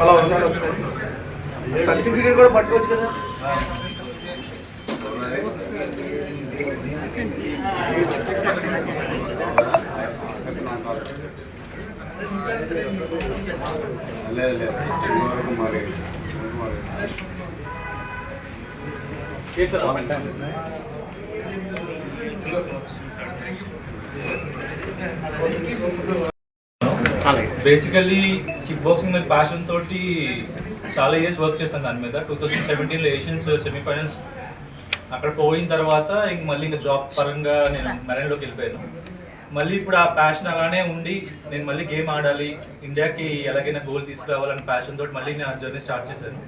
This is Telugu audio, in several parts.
అలా ఉంది ఒకసారి సర్టిఫికేట్ కూడా పట్టుకోవచ్చు కదా లేదు లేదు చిన్న వరకు మరి బేసికల్లీ కిక్ బాక్సింగ్ మీద ప్యాషన్ తోటి చాలా ఇయర్స్ వర్క్ చేశాను దాని మీద. టూ థౌసండ్ సెవెంటీన్లో ఏషియన్స్ సెమీఫైనల్స్ అక్కడ పోయిన తర్వాత ఇంక మళ్ళీ ఇంకా జాబ్ పరంగా నేను మెరైన్లోకి వెళ్ళిపోయాను. మళ్ళీ ఇప్పుడు ఆ ప్యాషన్ అలానే ఉండి నేను మళ్ళీ గేమ్ ఆడాలి ఇండియాకి ఎలాగైనా గోల్ తీసుకురావాలని ప్యాషన్ తోటి మళ్ళీ నా జర్నీ స్టార్ట్ చేశాను.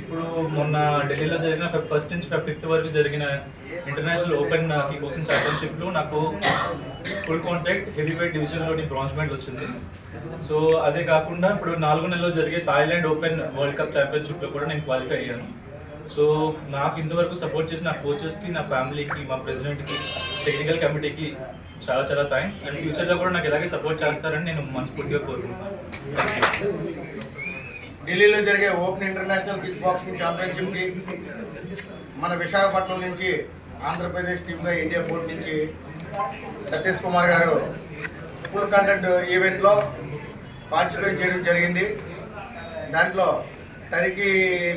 ఇప్పుడు మొన్న ఢిల్లీలో జరిగిన ఫస్ట్ నుంచి ఫిఫ్త్ వరకు జరిగిన ఇంటర్నేషనల్ ఓపెన్ కిక్ బాక్సింగ్ ఛాంపియన్షిప్లో నాకు ఫుల్ కాంటాక్ట్ హెవీ వెయిట్ డివిజన్లోని బ్రాంజ్ మెడల్ వచ్చింది. సో అదే కాకుండా ఇప్పుడు నాలుగు నెలలో జరిగే థాయిలాండ్ ఓపెన్ వరల్డ్ కప్ ఛాంపియన్షిప్లో కూడా నేను క్వాలిఫై అయ్యాను. సో నాకు ఇంతవరకు సపోర్ట్ చేసిన కోచెస్కి నా ఫ్యామిలీకి మా ప్రెసిడెంట్కి టెక్నికల్ కమిటీకి చాలా చాలా థ్యాంక్స్ అండ్ ఫ్యూచర్లో కూడా నాకు ఇలాగే సపోర్ట్ చేస్తారని నేను మనస్ఫూర్తిగా కోరుకుంటున్నాను. ఢిల్లీలో జరిగే ఓపెన్ ఇంటర్నేషనల్ కిక్ బాక్సింగ్ ఛాంపియన్షిప్కి మన విశాఖపట్నం నుంచి ఆంధ్రప్రదేశ్ టీమ్గా ఇండియా బోర్డు నుంచి సతీష్ కుమార్ గారు ఫుల్ కంటెంట్ ఈవెంట్లో పార్టిసిపేట్ చేయడం జరిగింది. దాంట్లో టర్కీ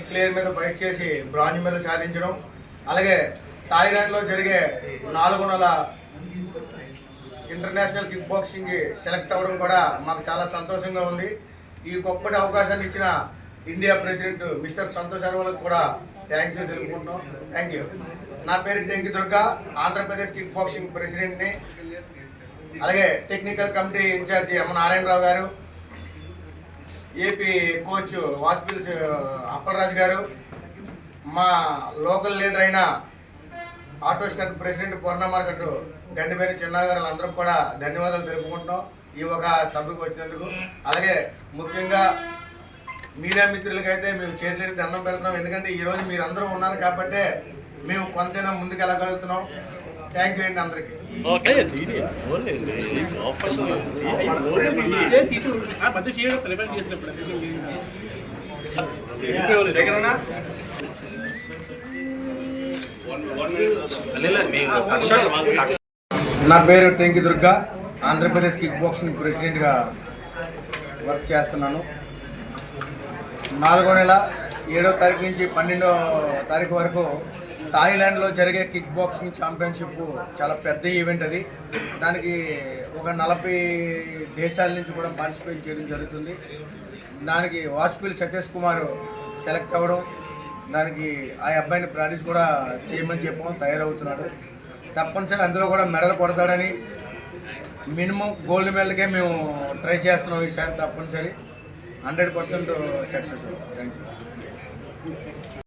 ప్లేయర్ మీద ఫైట్ చేసి బ్రాంజ్ మెడల్ సాధించడం అలాగే థాయిలాండ్లో జరిగే నాలుగు నెలల ఇంటర్నేషనల్ కిక్ బాక్సింగ్ సెలెక్ట్ అవ్వడం కూడా మాకు చాలా సంతోషంగా ఉంది. ఈ గొప్పటి అవకాశాన్ని ఇచ్చిన ఇండియా ప్రెసిడెంట్ మిస్టర్ సంతోష్ అర్వాలకు కూడా థ్యాంక్ యూ తెలుపుకుంటున్నాం. Thank you. నా పేరు టెంకి దుర్గా ఆంధ్రప్రదేశ్ కిక్ బాక్సింగ్ ప్రెసిడెంట్ని. అలాగే technical committee incharge M Narayanarao గారు ఏపీ కోచ్ వాస్పిల్స్ అప్పలరాజు గారు మా లోకల్ లీడర్ అయిన auto stand president Purnamarket Gandiperi చిన్నగారు అందరూ కూడా ధన్యవాదాలు తెలుపుకుంటున్నాం ఈ ఒక సభకు వచ్చినందుకు. అలాగే ముఖ్యంగా మీడియా మిత్రులకైతే మేము చేతులెత్తి దండం పెడుతున్నాం. ఎందుకంటే ఈ రోజు మీరు అందరూ ఉన్నారు కాబట్టే మేము కొంతైనా ముందుకు వెళ్ళగలుగుతున్నాం. థ్యాంక్ యూ అండి అందరికీ. నా పేరు టెంకి దుర్గా. ఆంధ్రప్రదేశ్ కిక్ బాక్సింగ్ ప్రెసిడెంట్గా వర్క్ చేస్తున్నాను. నాలుగో నెల ఏడో తారీఖు నుంచి పన్నెండో తారీఖు వరకు థాయిలాండ్లో జరిగే కిక్ బాక్సింగ్ ఛాంపియన్షిప్ చాలా పెద్ద ఈవెంట్ అది. దానికి ఒక నలభై దేశాల నుంచి కూడా పార్టిసిపేట్ చేయడం జరుగుతుంది. దానికి వాజ్పేయి సతీష్ కుమార్ సెలెక్ట్ అవ్వడం దానికి ఆ అబ్బాయిని ప్రాక్టీస్ కూడా చేయమని చెప్పడం తయారవుతున్నాడు. తప్పనిసరి అందులో కూడా మెడల్ కొడతాడని మినిమం గోల్డ్ మెడల్కే మేము ట్రై చేస్తున్నాం ఈసారి తప్పనిసరి. Hundred percent success thank you